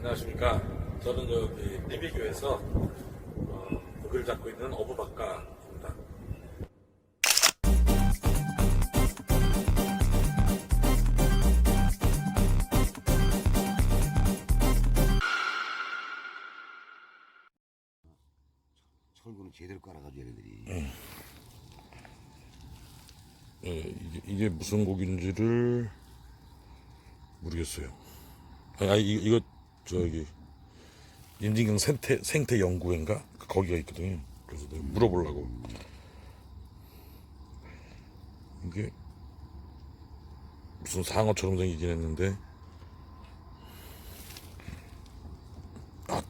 안녕하십니까. 저는 여기 리비교에서 어, 고기를 잡고 있는 어부박가입니다. 철구는 제대로 깔아가지고 얘네들이 예, 이게, 이게 무슨 고기인지를 모르겠어요. 아니, 아니, 이거, 이거 저기 임진경 생태 생태 연구회인가 거기가 있거든요. 그래서 내가 물어보려고 이게 무슨 상어처럼 생기긴 했는데 아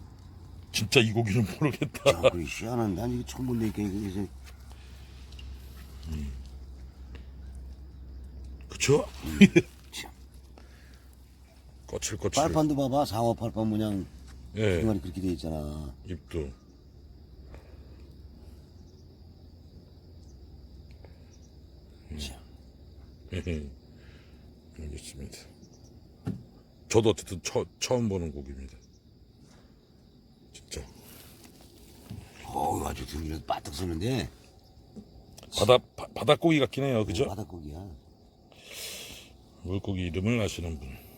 진짜 이 고기는 모르겠다. 아, 그래 희한한 난 이거 처음 본다니까 이거 이제 그쵸? 참. 거칠거칠. 빨판도 봐봐 상어 빨판 모양 예. 두마리 그렇게 돼 있잖아 입도. 참. 알겠습니다. 저도 어쨌든 처, 처음 보는 곡입니다. 진짜. 어우 아주 등이라도 바짝 서는데 바다, 바, 바닷고기 같긴 해요. 그죠? 바닷고기야 물고기 이름을 아시는 분.